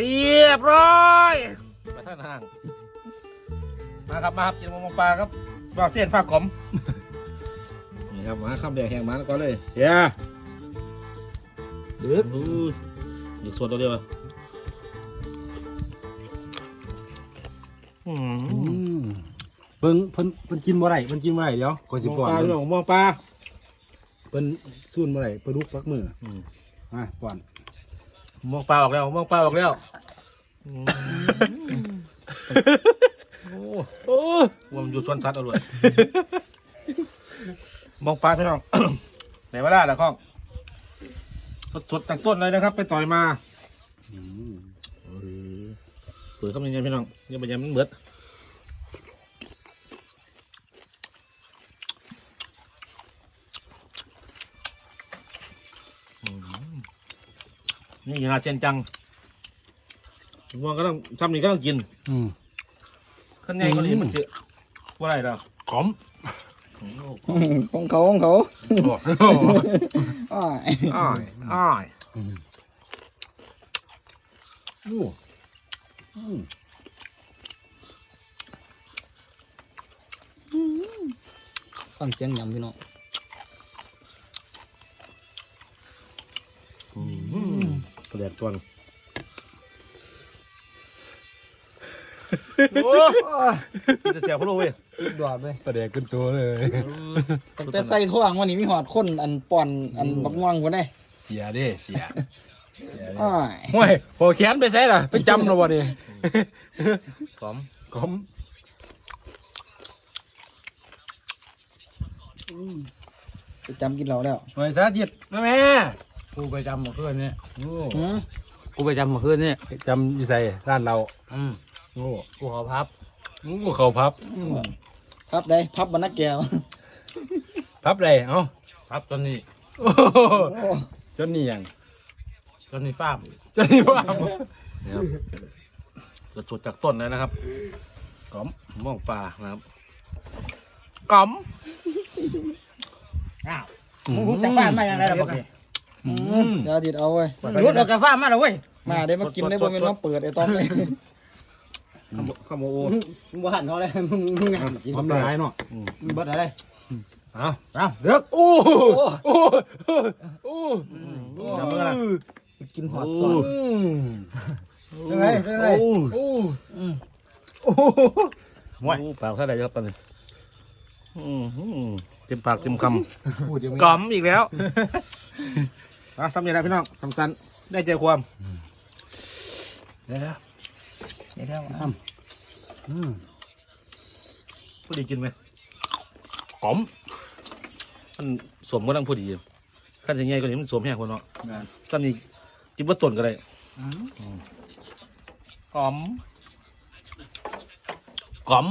รียบร้อยมาท่านห่าง มาครับมาครับกินมะม่วงปลาครับปลาเส้นปลากลมนี่ครับมาข้ามแดงแห้งมาแล้วก็เลยเย้ดึกอู้หยุดส่วนตัวเดียวอะอืมเบิ่งเพิ่นเพิ่นกินบ่ได้เพิ่นกินบ่ได้เดี๋ยวขอยสิมองป้อนปลาเพิ่พี่นน้องมองปลาเพิ่นซูนบ่ได้ปลาดุกปักมืออืมมาป้อนมองปลาออกแล้วมองปลาออกแล้วอืม โอ้โหว่ามันอยู่สวนสัตว์เอาเลยมองปลาพี่น้อง ไหนมาได้ละข้องสดๆจากต้นเลยนะครับ ไปต่อยมาอืมเปิดเข้ามายังไงพี่น้องยังไปยังมันเบิดอืมนี่นาเชนจัง ม่วงก็ต้องทำนี่ก็ต้องกินอืม ขั้นใหญ่ก็ดีมันจะว่าอะไรล่ะขมของเขาของเขาโอ้อ้ายอ้ายอ้ายอืมโอ้อืมฟังเสียงยำพี่น้องกระเดียดตัวนึ โอ้จะเสียพะโล้เว้ยดอดเลยตะแดกขึ้นตัวเลย ตั้งแต่ใส่ท่วงวันนี้มีหอดคนอันป่อนอันบักม่วงคนได้เสียเด้เสียเสียเด้อ้ายห่วยพอแขนไปใส่ล่ะไปจำแล้วบ่นี่หอมขมไปจำกินเหล้าแล้วหน่วยสาธิตมาแม่กูไปจำเมื่อคืนเนี่ยโอ้หือกูไปจำเมื่อคืนเนี่ยไปจำอยู่ใส่ร้านเรา อืม โอ้กูเขาพับกูเขาพับ พับได้พับบรรณแก้วพับเลยเอ้าครับตอนนี้โอ้โหโอ้จนนี่ยังตอนนี้ฟาร์มจนนี่ว่าจะสดจากต้นเลยนะครับกอมม่วงปลานะครับกล่อมอ้าวมึงรู้จักฟ้ามาอย่างไรล่ะบอกเลยอืมเดี๋ยวอาทิตย์เอาเว้ยรู้จักฟ้ามาแล้วเว้ยมาได้มากินได้บ่แม่นมาเปิดไอ้ต้อมเลย ข้าวโมข้าวโมโอมึงบ่หันเขาเลยมึงมึงไงทำได้เนาะมึงเบิดอะไรเอาอ้าวเลือกโอ้โหโอ้โหโอ้โหจำเมื่อไหร่สิกินหอดซอสอืมยังไงยังไงโอ้โอ้โอ้โหปากเท่าไหร่ครับตอนนี้อืมอืมเต็มปากเต็มคพูดยังไม่ำกล่อมอีกแล้วอะสำเร็จแล้วพี่น้องสำสันได้ใจความเดี๋ยว เดี๋ยวเดี๋ยวอืมผู้ดีกินไหมกล่อมมันสวมก็ต้องผู้ดีขั้นยังไงก็นี้มันสวมแห้งคนเนาะขั้นนี้จิ้มว่าต้นก็ได้กล่อมกล่อม